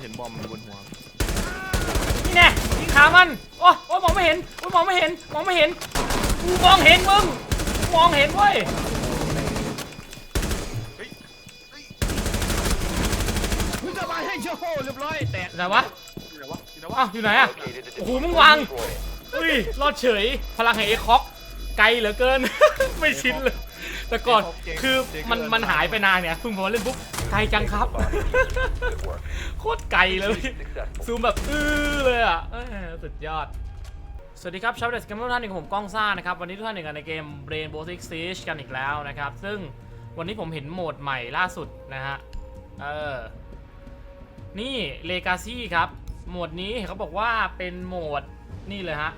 เห็นบอมมันบนหัวนี่แน่ยิงขามัน โอ้โอ้มองไม่เห็น โอ้มองไม่เห็น มองไม่เห็น กูมองเห็นมึงกูมองเห็นเว้ย มึงจะมาให้โชว์เรียบร้อยแตกไหนวะอยู่ไหนวะอยู่ไหนวะอ้าวอยู่ไหนอะ Located the โอ้โห diffuser มึงวาง and destroy it. อุ้ย รอดเฉย พลังแห่งเอคอกไกลเหลือเกิน ไม่ชินเลย แต่ก่อน คือมันมันหายไปนานเนี่ยเพิ่งพอเล่นปุ๊บ ไกลจังครับ Good work. โคตรไกลเลย Successful. ซูมแบบอื้อเลยอะเอ้ยสุดยอด สวัสดีครับชาวเด็กกันทุกท่านหนึ่งผมก้องซ่านะครับ วันนี้ทุกท่านหนึ่งกันในเกม Rainbow Six Siege กันอีกแล้วนะครับ ซึ่งวันนี้ผมเห็นโหมดใหม่ล่าสุดนะฮะ เออ นี่ Legacy ครับ โหมดนี้เขาบอกว่าเป็นโหมดนี่เลยฮะ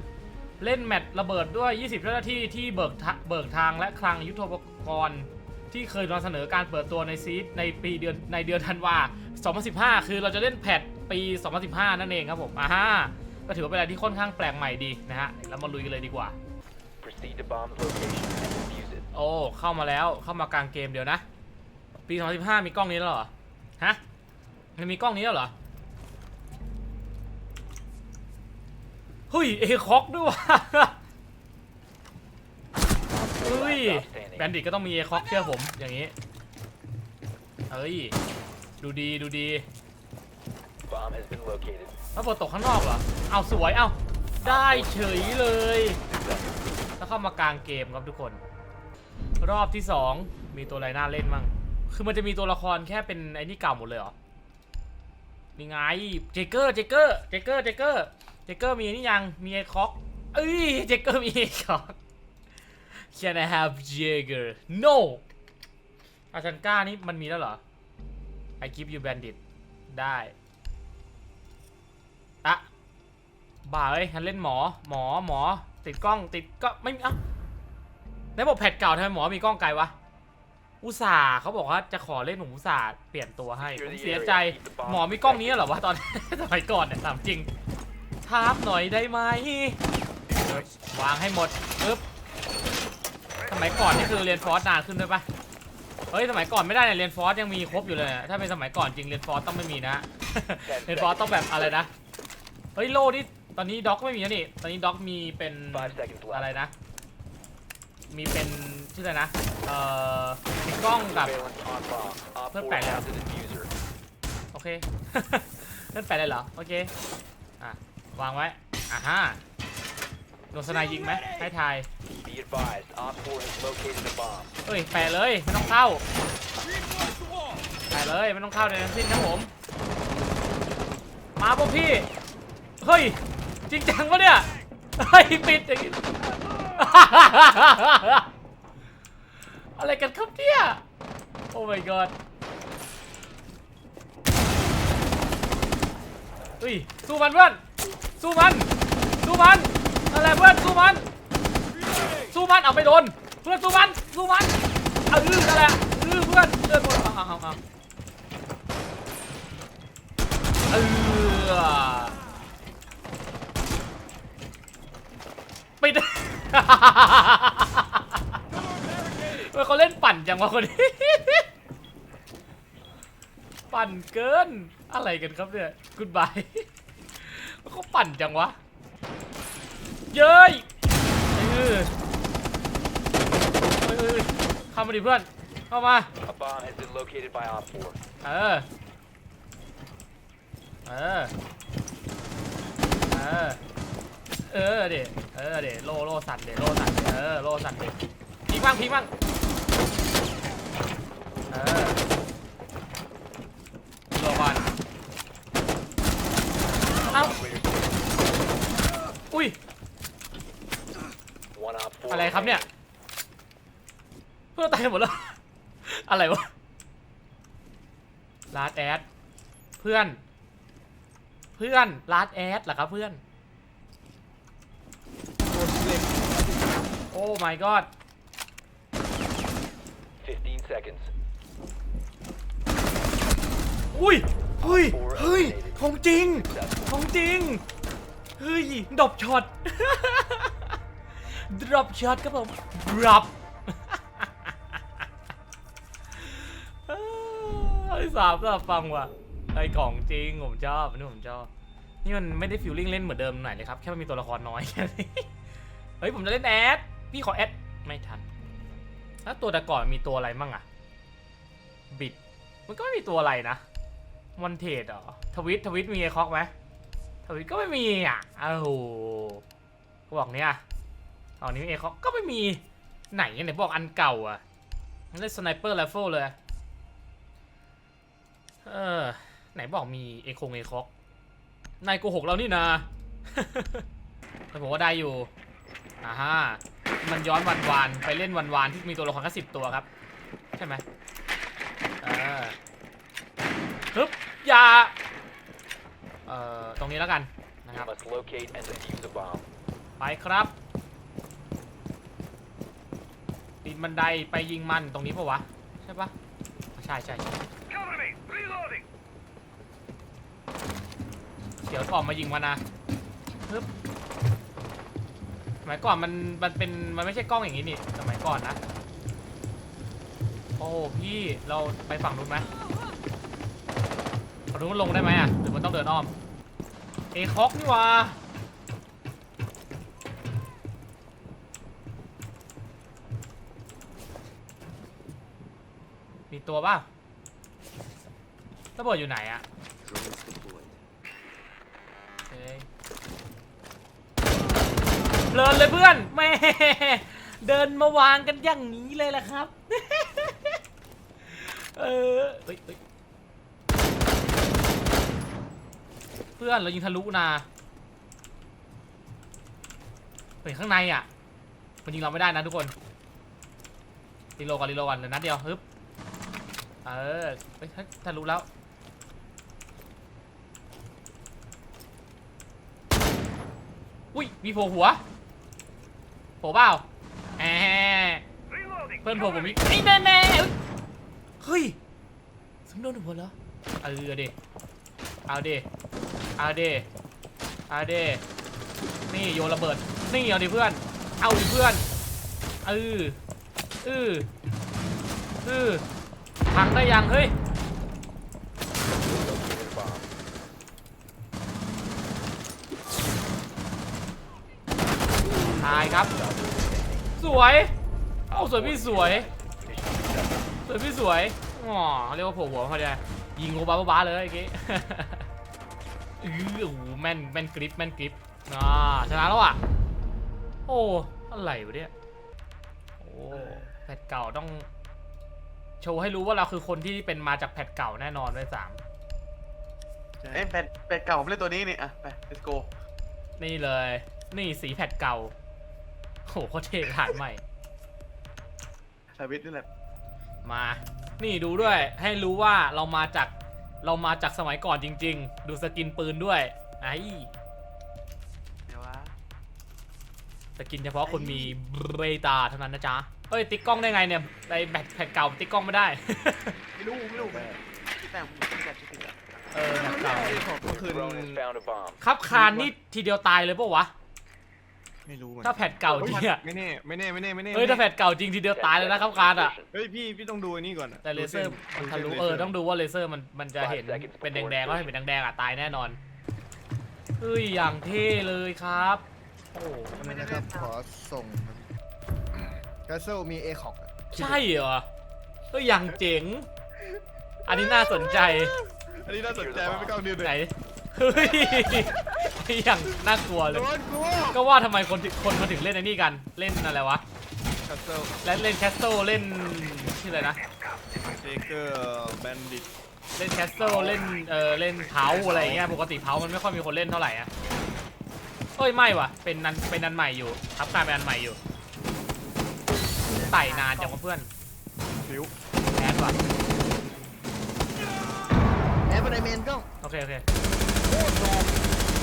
เล่นแมตช์ระเบิดด้วย 20 เจ้าหน้าที่ที่เบิกทะเบิกทางและคลังยุทโธปกรณ์ ที่เคยนำเสนอการเปิดตัวในซีดในปีเดือนในเดือนธันวา 2015 คือเราจะเล่นแพทปี 2015 นั่นเองครับผมอ่าฮะก็ถือว่าเป็นอะไรที่ค่อนข้างแปลกใหม่ดีนะฮะเรามาลุยกันเลยดีกว่า Proceed to bomb's location and defuse it. โอ้เข้ามาแล้วเข้ามากลางเกมเดียวนะ ปี 2015 มีกล้องนี้แล้วเหรอ ฮะมันมีกล้องนี้แล้วเหรอเฮ้ยเอคอกด้วยว่ะเฮ้ยแบนดิตก็ต้องมีเอคอกเชื่อผมอย่างนี้เฮ้ยดูดีดูดี Bomb has been located. แล้วพอตกข้างนอกเหรอเอาสวยเอาได้เฉยเลย Successful. แล้วเข้ามากลางเกมครับทุกคน รอบที่สองมีตัวอะไรน่าเล่นมั่งคือมันจะมีตัวละครแค่เป็นไอ้นี่เก่าหมดเลยเหรอนี่ไงเจเกอร์เจเกอร์เจเกอร์เจเกอร์เจเกอร์มีนี่ยังมีไอ้คอกเอ้ยเจเกอร์มีไอ้คอก Can I have Jagger No อาชันก้านี่มันมีแล้วเหรอ I give you bandit ได้อะบ้าเอ้ยฉันเล่นหมอ หมอ หมอ ติดกล้อง ติดก็ไม่มีอะไหนบอกแพทเก่าทำไมหมอมีกล้องไกลวะ อุตส่าห์เขาบอกว่าจะขอเล่นผมอุตส่าห์เปลี่ยนตัวให้ผมเสียใจ หมอมีกล้องนี้เหรอวะตอนสมัยก่อนเนี่ยถามจริงทามหน่อยได้ไหมวางให้หมดปึ๊บ มัยก่อนนี่คือเรียนฟอร์สนานขึ้นด้วยปะเฮ้ยสมัยก่อนไม่ได้เนี่ยเรียนฟอร์สยังมีครบอยู่เลยอะถ้าเป็นสมัยก่อนจริงเรียนฟอร์สต้องไม่มีนะ เรียนฟอร์สต้องแบบอะไรนะ เฮ้ยโลนี่ตอนนี้ด็อกไม่มีแล้วนี่ตอนนี้ด็อกมีเป็นอะไรนะ มีเป็นชื่ออะไรนะ เอ่อมีกล้องกับ Surveillance on bomb. Op Flip 4 back has now. the diffuser. โอเคเล่อนไปเลยเหรอโอเคอะวางไว้อ่าฮะ โดนสไนยิงไหมให้ทาย Be advised, Op 4 has located a bomb. เอ้ยแปะเลย ไม่ต้องเข้าแปะเลย ไม่ต้องเข้าในทั้งสิ้นครับผม มาพวกพี่ เฮ้ย จริงจังปะเนี่ย เฮ้ย ปิดอย่างงี้ อะไรกันครับเนี่ย โอ้ my god เฮ้ย สู้มันเพื่อน สู้มัน สู้มัน อะไรเพื่อนสู้มัน สู้มันเอาไปโดน เพื่อนสู้มัน สู้มัน เออนั่นแหละเออเพื่อนเดินหมดเอาเอาเอาเอาเออปิดเฮ้ยเขาเล่นปั่นจังวะคนนี้ ปั่นเกิน อะไรกันครับเนี่ย กุดบายเขาปั่นจังวะ เย้ยเออเออเออเข้ามาดิเพื่อน เข้ามา A bomb has been located by Op 4. เออ เออ เออ เออเดเออเดโลโลสั่นเดโลสั่นเดเออ โลสั่นเดพีกบ้างพีกบ้างเออโลก่อนเอ้า อุ้ย One Op 4. อะไรครับเนี่ยเพื่อนตายหมดแล้ว อะไรวะลาดแอดเพื่อน เพื่อนลาดแอดเหรอครับเพื่อนโอ้ my god 15 seconds. อุ้ยเฮ้ยเฮ้ยของจริง ของจริง เฮ้ยดรอปช็อต ดรอปช็อตครับผมดรอปไอ้สามสามฟังว่ะไอ้ของจริงผมชอบอันนี่ผมชอบนี่มันไม่ได้ฟิลลิ่งเล่นเหมือนเดิมหน่อยเลยครับ แค่มันมีตัวละครน้อยแค่นี้เฮ้ยผมจะเล่นแอด พี่ขอแอด ไม่ทัน แล้วตัวแต่ก่อนมีตัวอะไรมั่งอะบิด มันก็ไม่มีตัวอะไรนะมอนเทดเหรอ ทวิตทวิตมีไอคอกไหมทวิตก็ไม่มีอะอ้าวโหก็บอกเนี่ย ตอนนี้เอคอกก็ไม่มีไหนไหนบอกอันเก่าอะมันเล่นสไนเปอร์ไรเฟิลเลย เออ ไหนบอกมีเอคงเอคอกนายโกหกเรานี่นาแต่ผมว่าได้อยู่อ่าฮะมันย้อนวันวานๆไปเล่นวันวานๆที่มีตัวละครแค่สิบตัวครับ ใช่ไหมเออฮึบอย่าเอ่อ ตรงนี้แล้วกันนะค You รับ must locate and defuse the bomb. ไปครับ ปีนบันไดไปยิงมันตรงนี้ปะวะ ใช่ปะใช่ใช่ใช่เดี๋ยวออกมายิงมันนะฮึบสมัยก่อนมันมันเป็นมันไม่ใช่กล้องอย่างนี้นี่สมัยก่อนนะ โอ้พี่เราไปฝั่งนู้นไหมฝั่งนู้นลงได้ไหมอะหรือมันต้องเดินอ้อมเอคอกนี่วะ ตัวป่ะระเบิดอยู่ไหนอะเฮ้ยเพลินเลยเพื่อนแม่เดินมาวางกันอย่างนี้เลยแหละครับ เออเฮ้ยเฮ้ยเพื่อนเรายิงทะลุนะเฮ้ยข้างในอะ มันยิงเราไม่ได้นะทุกคนรีโลก่อนรีโลก่อนเหลือนัดเดียวฮึบ เออเฮ้ยทะลุแล้ว อุ้ย มีโผล่หัวโผล่เปล่าแหมเพื่อนโผล่ผมมีไอ้แน่แน่เฮ้ยสมโดนหัวเหรอเออเดเอาดิเอาดิเอาดินี่โยนระเบิด นี่เอาดิเพื่อน เอาดิเพื่อนเออเออเออ พังได้ยังเฮ้ย Located bomb. ตายครับ สวย เอ้าสวยพี่สวยสวยพี่สวยอ๋อเรียกว่าโผล่หัวเขาจะยิงโคบ้าบ้าๆเลยเมื่อกี้อือโอ้โหแม่นแม่นกริปแม่นกริปอ่าชนะแล้วอะ โอ้ อะไรวะเนี่ย โอ้แพทเก่าต้อง โชว์ให้รู้ว่าเราคือคนที่เป็นมาจากแพทเก่าแน่นอนด้วยสามเอ้ยเป็ดเป็ดเก่าผมเล่นตัวนี้นี่อะไป let's go นี่เลย นี่สีแพทเก่าโหโคตรเท่ขายใหม่สวิตช์นี่แหละมา นี่ดูด้วย ให้รู้ว่าเรามาจาก เรามาจากสมัยก่อนจริง ๆ ดูสกินปืนด้วย ไอ้เดี๋ยววะ สกินเฉพาะคนมีเบรตาเท่านั้นนะจ๊ะ เฮ้ยติ๊กกล้องได้ไงเนี่ยไอแบตแพทเก่าติ๊กกล้องไม่ได้ ไม่รู้ไม่รู้พี่แต่ผมไม่จัดชื่ออะเออแพทเก่าเมื่อคืน Drone has found a bomb. ครับคานนี่ทีเดียวตายเลยปะวะไม่รู้เหมือนถ้าแพทเก่าจริงอะไม่แน่ไม่แน่ไม่แน่ไม่แน่เฮ้ยถ้าแพทเก่าจริงทีเดียวตายเลยนะครับคานอะ เฮ้ยพี่พี่ต้องดูอันนี้ก่อนอะแต่เลเซอร์มันทะลุส้นเออต้องดูว่าเลเซอร์มันมันจะ Five เห็น seconds เป็น before แดงๆก็เห็นเป็นแดงๆอะตายแน่นอนเฮ้ยอย่างเท่เลยครับ โอ้ทำไมนะครับขอส่งครับกาเซลมีเอคอกใช่เหรอเฮ้ยอย่างเจ๋ง อันนี้น่าสนใจ อันนี้น่าสนใจไหมไม่กล้องดูเลยไหนเฮ้ยอย่างน่ากลัวเลโดยนกูก็ว่าทำไมคนถึงคนมาถึงเล่นไอ้นี่กัน เล่นอะไรวะคัสเซิลและเล่นแคสโตเล่นชื่ออะไรนะเทเกอร์แบนดิตเล่นแคสโตเล่นเออเล่นเผาอะไรอย่างเงี้ยปกติเผามันไม่ค่อยมีคนเล่นเท่าไหร่อะเอ้ยไม่ว่ะเป็นนันเป็นนันใหม่อยู่ทับกลายเป็นอันใหม่อยู่ ไต่นานจังวะเพื่อนฟิวแอดว่ะแอปไดเมนกล้องโอเคโอเค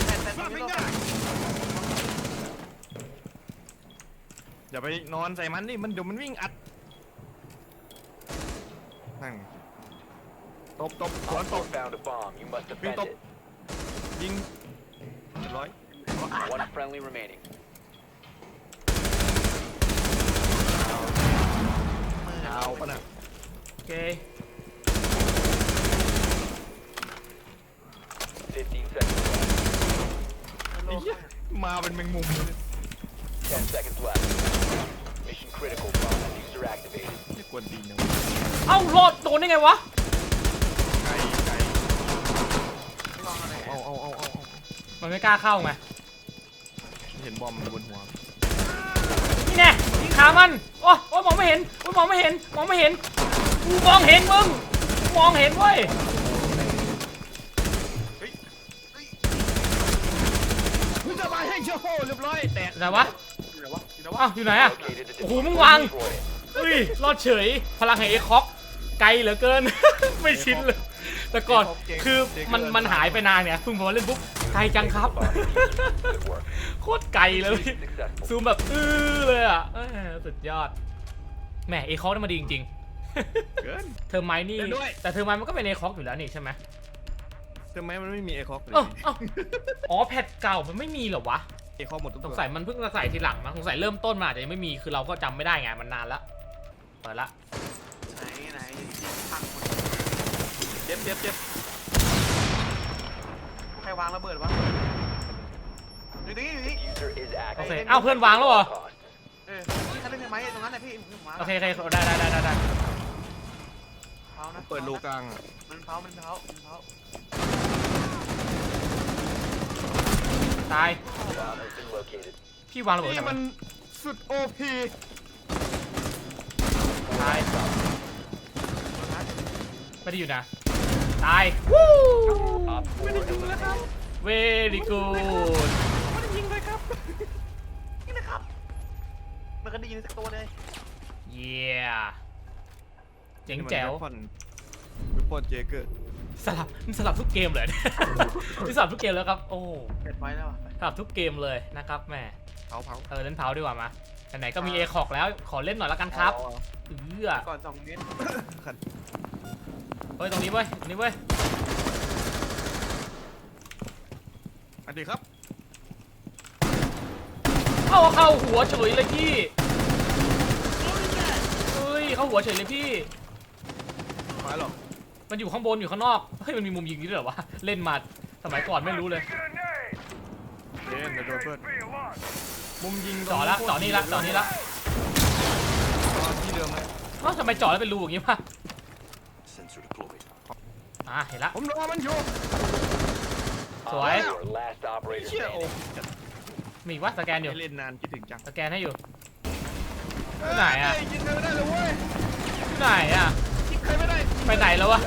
แต่แต่ตัวนี้ก็อย่าไปนอนใส่มันดิมันเดี๋ยวมันวิ่งอัดนั่งตบตบสวน Op ต4บ found a bomb. You must defend Stop. it. ยิงเรียบร้อย One friendly remaining. เอาปะน่ะโอเค 15 seconds left. ไอ้เหี้ยมาเป็นแมงมุมเลย10 seconds left. Mission critical. Bomb diffuser activated. ไม่กวนตีนนะเอ้ารอดโดนได้ไงวะ ไก่ไก่ลองอะไรเอาเอาเอาเอาเอามันไม่กล้าเข้าไงเห็นบอมอยู่บนหัว นี่แน่ ยิงขามันโอ้โอ้มองไม่เห็นโอ้มองไม่เห็นมองไม่เห็นกูมองเห็นมึงมองเห็นเว้ยมึงจะมาให้โชว์เรียบร้อยแตกไหนวะอยู่ไหนวะอยู่ไหนวะอ้าวอยู่ไหนอะโอ้โหมึงวางอุ้ยรอดเฉยพลังแห่งเอคอกไกลเหลือเกิน ไม่ชินเลย แต่ก่อนคือมันมันหายไปนานเนี่ยเพิ่งมาเล่นปุ๊บไกลจังครับ Good work. โคตรไกลเลย Successful. ซูมแบบอื้อเลยอะเอ้ยสุดยอดแหมเอคอกนี่มาดีจริงเกินๆเทอร์ไมนี่เล่นด้วยแต่เทอร์ไมมันก็เป็นเอคอกอยู่แล้วนี่ใช่ไหมทำไมมันไม่มีไอคอกเลยเอ้าเอ้าอ๋อแพทเก่ามันไม่มีเหรอวะไอคอกหมดทุกสตังวสัยมันเพิ่งมาใส่ทีหลังมั้งสงสัยเริ่มต้นมาอาจจะยังไม่มีคือเราก็จำไม่ได้ไงมันนานละเปิดละไหนไหนพังหมดเจ็บเจ็บเจ็บใครวางระเบิดวะอยู่นี่อยู่นี่ Diffuser is โอ active. เคเอ้าเพื่อนวางแล้วเหรอ Cost. เออถ้าเล่นไหมตรงนั้นแหละพี่ผมวางโอเคโอเคได้ได้ได้ได้ได้เผานะเปิดรูกลางอะมันเผามันเผามันเผาตาย Bomb has been located. พี่วางระเบิดนี่ทำไมมันสุดโอพีตายไม่ได้อยู่นะ ตายวู้ Op 4 eliminated. เวรีกูดไม่ได้ยิงเลยครับนี่นะครับมันก็ได้ยินสักตัวเลยเย้เจ๋งแจ๋ววิปปอนวิปปอนเจเกอร์สลับนี่สลับทุกเกมเลยนี่สลับทุกเกมแล้วครับ โอ้เปิดไว้แล้วอะสลับทุกเกมเลยนะครับแหม่เผาเผาเออเล่นเผาดีกว่ามาไหนๆก็มีเอคอกแล้วขอเล่นหน่อยละกันครับเอาเออก่อนสองเมตร เอาขันเฮ้ยตรงนี้เว้ยตรงนี้เว้ยอันดีครับเข้าเข้าหัวเฉยเลยพี่เฮ้ยเข้าหัวเฉยเลยพี่ มาหรอกมันอยู่ข้างบนอยู่ข้างนอกเฮ้ยมันมีมุมยิงนี้ด้วยเหรอวะเล่นมาสมัยก่อนไม่รู้เลยเล่นจะโดนเพื่อนมุมยิงจ่อละจ่อนี่ละจ่อนี่ละจ่อที่เดิมเลยเอ้าทำไมจ่อแล้วเป็นรูอย่างงี้วะ อะเห็นละ ผมรอมันอยู่ สวย Op 4 last operator เชี่ยโอ้ standing. มีอีกวะสแกนอยู่เล่นนานคิดถึงจังสแกนให้อยู่ที่ไหนอะ เยยิงใครไม่ได้เลยเว้ยที่ไหนอะ ยิงใครไม่ได้ไปไหนแล้ววะ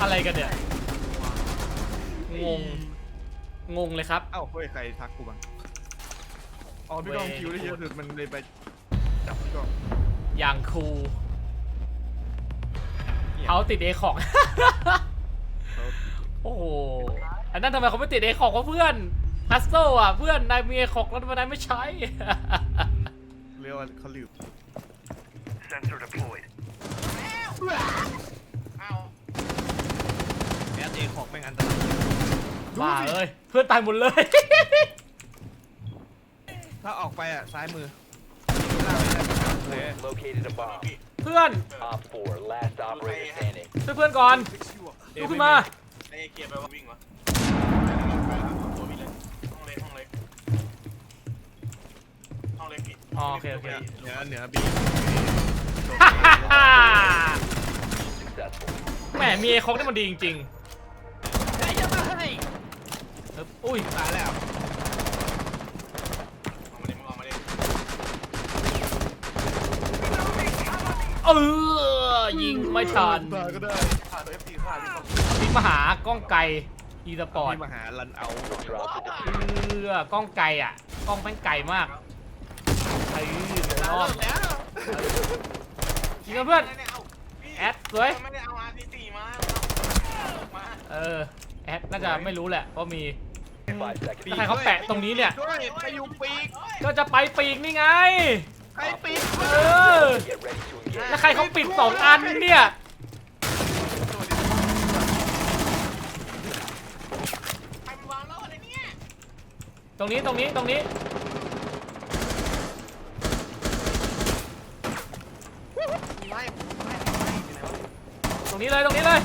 อะไรกันเนี่ย งง งงเลยครับ เอ้าเฮ้ยใครทักกูบ้างอ๋อพี่กองคิวได้เยอะสุดมันเลยไปจับพี่กองอย่างคูล เนี่ยเขาติดเอของเขาโอ้โห อันนั้นทำไมเขาไม่ติดเอของวะเพื่อนฮัสโซอะเพื่อนนายมีเอของแล้วทำไมนายไม่ใช้ เรียกว่าเขาลืมอ้าวแอดเอของแม่งอันตรายบ้าเอ้ยเพื่อนตายหมดเลย ถ้าออกไปอะซ้ายมือ Located a bomb. เพื่อน Op 4 last operator standing. ช่วยเพื่อนก่อนลุกขึ้นมา ไอ้เกียร์ไปว่าวิ่งวะตัวมีเลยห้องเล็กห้องเล็กห้องเล็กพี่อ๋อโอเคโอเค เหนือเหนือบี Successful. แหมมีเอของนี่มันดีจริงๆเอบอุ้ย ตายแล้ว เอามาดิมึงเอามาดิ เออยิงไม่ทันตายก็ได้ผ่านตัว F4 ผ่านที่ต้องพิกมาหากล้องไกลอีสปอร์ตพี่มาหารันเอา Drop the เออกล้องไกลอะ กล้องแม่งไกลมากไอ้รอบแล้วยิงกันเพื่อนไม่ได้เอาพี่แอดสวย ไม่ได้เอา R4 มามาเออ แอดน่าจะไม่รู้แหละว่ามี5 seconds. ใครเขาแปะตรงนี้เนี่ย ด้วยไปอยู่ปีกก็จะไปปีกนี่ไง ใครปีกเออ Get ready to engage. แล้วใครเขาปิดสองอันเนี่ย ใครมันวางแล้วอะไรเนี่ยตรงนี้ตรงนี้ตรงนี้ไม้ไม้ไม้อยู่ไหนวะตรงนี้เลยตรงนี้เลย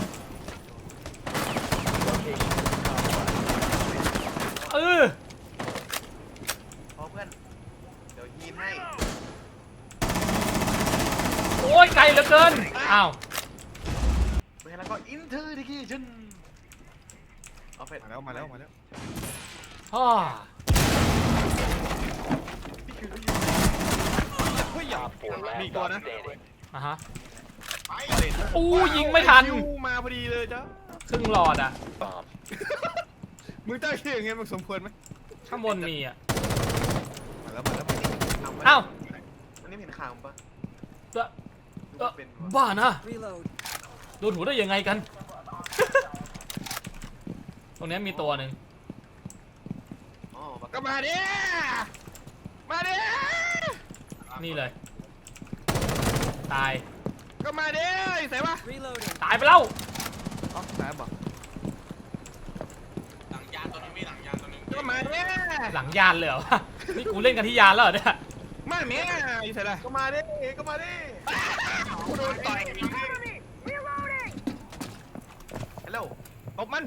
เกิน อ้าวเฮ้ยแล้วก็อินเทอร์ดิคิชันเอาเป็ดมาแล้วมาแล้วมาแล้วอ้อ Op 4 last Bị con stop á. standing. อะฮะ อู้ยิงไม่ทันยูมาพอดีเลยจ้ะครึ่งหลอดอะ Bomb. มึงตั้งชื่ออย่างเงี้ยมันสมควรไหมข้างบนมีอะ มาแล้วมาแล้วมาแล้วอ้าว อันนี้เห็นข่าวปะเอ้อดู เอ้อว่าเป็นวะบ้านะโดนหัวได้ยังไงกัน ตรงเนี้ยมีตัวหนึ่งอ๋อปะก็มาดิมาดินี่เลย ตาย ก็มาดิใส่ปะตายไปแล้ว อ๋อไหนบอกก็มาดิหลังยานเลยเหรอวะนี่กูเล่นกันที่ยานแล้วเหรอเนี่ย มาเมียอยู่ใส่ละก็มาดิก็มาดิกูโดนต่อยฮัลโหลตบมัน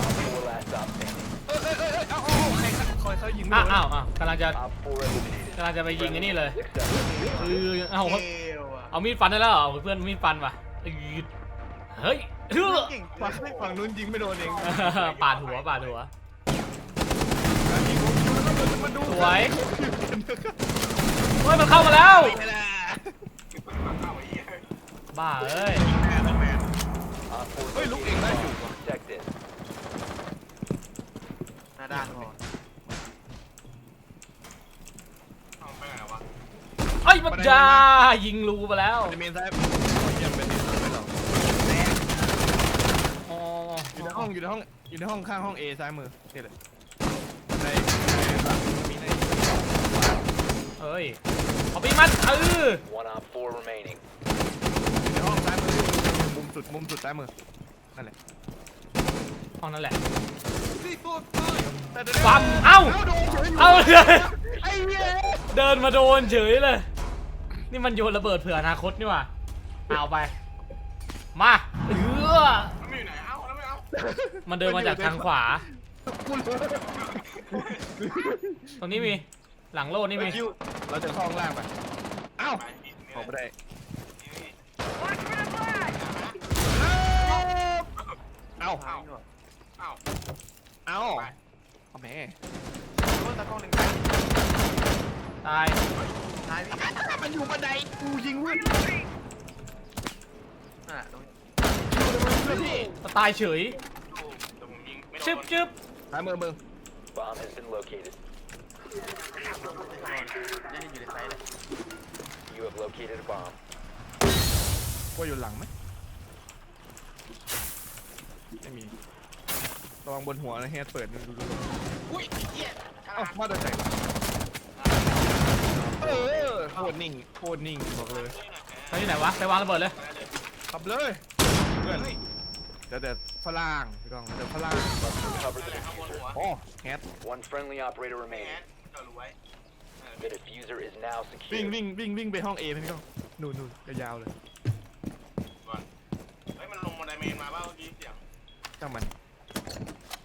Op 4 last stop standing. เออเออเออเออเอาเอาเอาใครคอยเขายิงไม่อ้าวโดนอ้าวอ้าวกำลังจะ Op 4 eliminated. กำลังจะไปยิงไอ้นี่เลย Successful. เออเอาเอเขาวอะเอามีดฟันได้แล้วเหรอเพื่อนมีดฟันว่ะอืดเฮ้ยเฮ้อเก่งฝั่งฝั่งนู้นยิงไม่โดนเอง ปาดหัวปาดหัว ยิงผมยิงแล้วก็มาดู ส วยเฮ้ยมันเข้ามาแล้ว บ้าเอ้ย เฮ้ยลุกเองได้อยู่ Protect it. หน้าด้านพอเอาไปไหนวะเฮ้ยมันจ้ายิงรูไปแล้วในเมนซ้ายยังเป็นเมนซ้ายไม่หรอกอ๋ออยู่ในห้องอยู่ในห้องอยู่ในห้องข้างห้อง A ซ้ายมือนี่เลยในในฝั่งมีใน เฮ้ยเอาไปมันเออ One Op 4 remaining. อยู่ในห้องซ้ายมือมุมสุดมุมสุดซ้ายมือนั่นแหละห้องนั่นแหละแต่ฟัมเอ้าเอาโดนเฉยอยู่เอาเลย ไอ้เหี้ยเดินมาโดนเฉยเลย นี่มันโยนระเบิดเผื่ออนาคตนี่หว่าเอาไป มาเออมันเดินมาจากทางขวาตรงนี้มี หลังโลดนี่มีคิวเราจะเข้าข้างล่างไปเอ้าออกไม่ได้เอ้าทางนี่หว่าเอ้าเอาแม่รถตะกล้องหนึ่งตายท้ายพี่มันอยู่บันไดกูยิงเว้ยน่ะตรงนี้พี่ตายเฉยจึ๊บจึ๊บซ้ายมือมึง Bomb has been located. ยังอยู่ในไซส์เลย You have located a bomb. ว่าอยู่หลังไหมไม่มีระวังบนหัวนะเฮียเปิดดูดูดูอุ้ยเอ้ามาโดนไหนวะเออโคตรนิ่งโคตรนิ่งบอกเลยไปที่ไหนวะไปวางระเบิดเลยขับเลยเพื่อนเดี๋ยวเดี๋ยวฝรั่งพี่กองเดี๋ยวฝรั่ง Cover the diffuser. โอ้แฮต One friendly operator remaining. The diffuser is now วิ่ง secure. วิ่งวิ่งวิ่งไปห้องเอพี่กองนู่นนู่นยาวๆเลยเฮ้ยมันลงบันไดเมนมาเปล่าเมื่อกี้เสียงจ้างมัน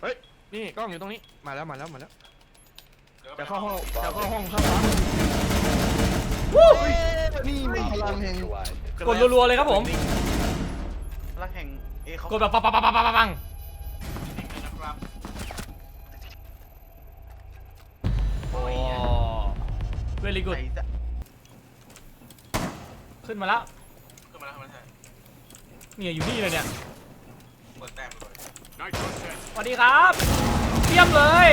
เฮ้ยนี่กล้องอยู่ตรงนี้มาแล้วมาแล้วมาแล้วดี๋ยวจะเข้าห้องจะเข้าห้องเข้าห้องนี่มันพลังแห่ง Neutralized. กดรัวๆเลยครับผมรักแห่งเอเขากดแบบปังปังปังปังปังปัง เวลีกูดไหนจะขึ้นมาแล้วขึ้นมาแล้วมันใช่เนี่ยอยู่นี่เลยเนี่ยเปิดแต้มเลยสวัสดีครับเทียมเลย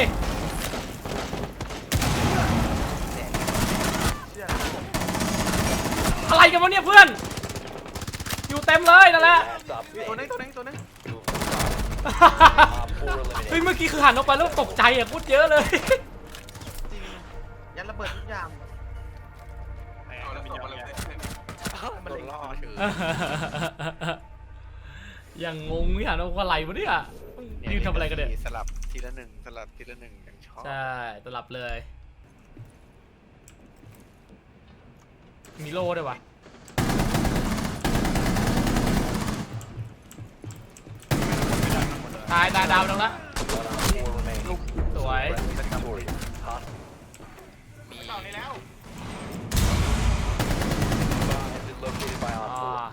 เชื่ออะไรกันวะเนี่ยเพื่อน อยู่เต็มเลยนั่นแหละ Last stop ตัวนึง standing. ตัวนึงตัวนึง Op 4เฮ้ย eliminated. เมื่อกี้คือหันออกไปแล้วตกใจอะพูดเยอะเลยจริงยัน ระเบิดทุกอย่างเอาแล้วส่งมาเลยมันเล็งยังงงที่หันออกว่าอะไรวะเนี่ยยืนทำอะไรกันเนี่ยสลับทีละหนึ่งสลับทีละหนึ่งอย่างชอบใช่ตลับเลย มีโล่ด้วยวะตายตายดาวตรงละสวย มีต่อนี้แล้ว bomb has been located by อ่ Op 4. า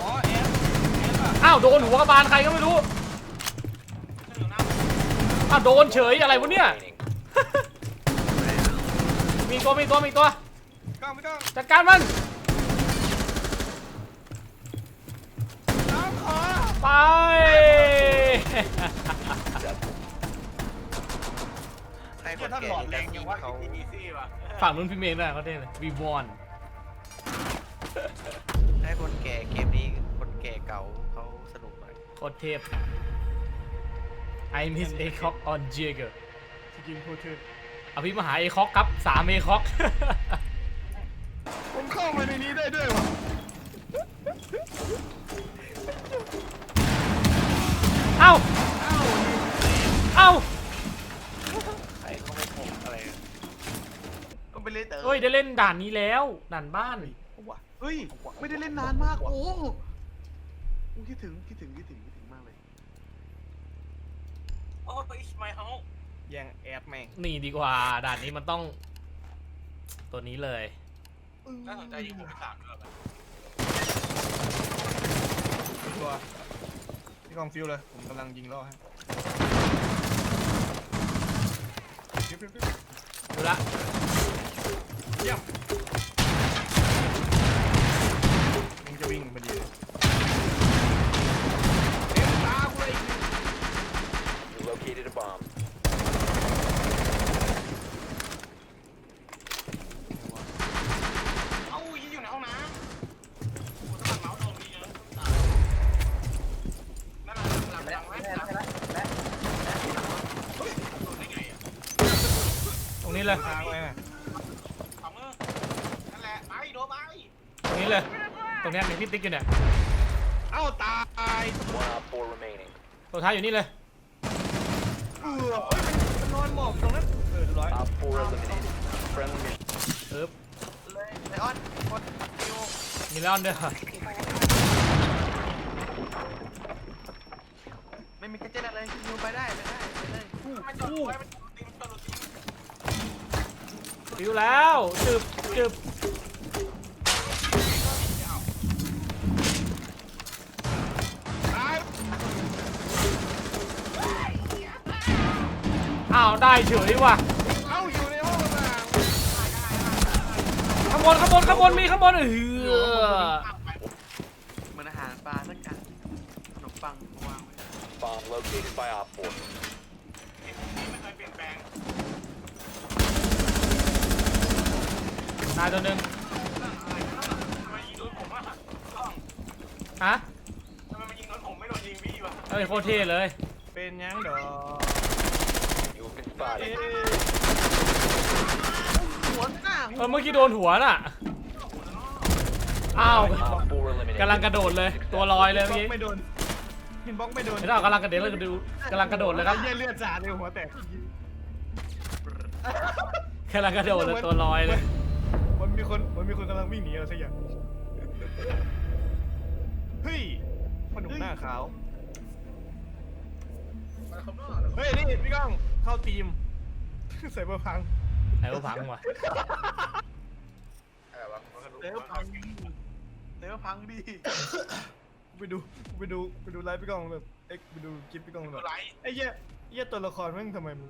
อ๋อแอฟแอฟอะอ้าวโดนหัวกระบาลใครก็ไม่รู้อ้าวโดนเฉยอะไรวะเนี่ย Remaining. มีตัวมีตัวมีตัวกล้องไม่กล้องจัดการมันน้องขอไป ให้คนถ้าแก่หลอดแรงยังวะเขาอีซี่ว่ะฝั่งนู้นพี่เมย์ด้วยเขาเท่เลย we won ให้คนแก่เกมนี้คนแก่เก่าเขาสนุกหน่อยโคตรเทพ I miss a cock on Jagger สกินโคตรเท่เอาพี่มาหาเอคอกครับสามเอคอกผมเข้ามาในนี้ได้ด้วยวะเอ้าเอ้า ใครเขาไม่ผมอะไรอะ ก็ไป เล่นเต๋อเฮ้ยได้เล่นด่านนี้แล้ว ด่านบ้าน เฮ้ยไม่ได้เล่นนานมากโอ้กูคิดถึงคิดถึงคิดถึงคิดถึงมากเลย โอ้ยไม่เฮาแย่งแอดแม่งนี่ดีกว่า ด่านนี้มันต้อง ตัวนี้เลย น่าสนใจยิงผมไปสามด้วยตัวพี่กองฟิวเลย ผมกำลังยิงล่อให้ฟิวฟิวฟิวดูละ เยี่ยมมึงจะวิ่งพอดีเลยเต็มตากูเลย You located a bomb. เอ้ายี่อยู่ในห้องน้ำโอ้สมัครเมาส์โดนมีเยอะนั่นแหละหลังหลังไว้หลังตรงนี้เลยทาไปไหมขวามือนั่นแหละไปโดนไป ตรงนี้เลย ตรง เนี้ยมีพี่ติ๊กอยู่เนี่ยเอ้าตาย One Op 4 remaining. ตัวท้ายอยู่นี่เลย เออเอ้ยมันมันนอนหมอบตรงนั้นเออเรียบร้อย Op 4 eliminated. Friendly mission. เอิบเลยไลออนกดคิวมีแล้วด้วยเหรอไม่มีแกเจ็ตอะไรคิวไปได้ไปได้ไปเลยมันจอดไว้มันตีมันจอดรถตีฟิวแล้วจึบจึบ อ้าวได้เฉยว่ะเอ้าอยู่ในห้องต่างข้างบนข้างบนข้างบนมีข้างบนเออเหมือนอาหารปลาสักอย่างขนมปังวางไว้ Bomb located by Op 4. ไม่เคยเปลี่ยนแปลงตายตัวหนึ่งทำไมยิงโดนผมอะต้องฮะทำไมมันยิงโดนผมไม่โดนยิงพี่วะเอ้ยโคตรเท่เลย เป็นยังดอก You have been spotted. หัวหน้าเออเมื่อกี้โดนหัวน่ะ อ้าว Op 4 eliminated. กำลังกระโดดเลย ตัวลอยเลยเมื่อกี้ไม่โดนหินบล็อกไม่โดนเห็นเปล่ากำลังกระเด็นเลยกระดูกำลังกระโดดเลยครับเยี่ยเลือดสาดเลยหัวแตกกำลังกระโดดเลยตัวลอยเลย มันมีคนมันมีคนกำลังวิ่งหนีอะไรสักอย่างเฮ้ยพ่อหนุ่มหน้าขาว เฮ้ยนี่พี่ก้องเข้าทีมใส่เบอร์พังไอ้ก็พังว่ะเต๋อพังเต๋อพังดิไปดูไปดูไปดูไลฟ์พี่ก้องแบบเอ็กไปดูคลิปพี่ก้องแบบไรไอ้เหี้ยไอ้เหี้ยตัวละครแม่งทำไมมัน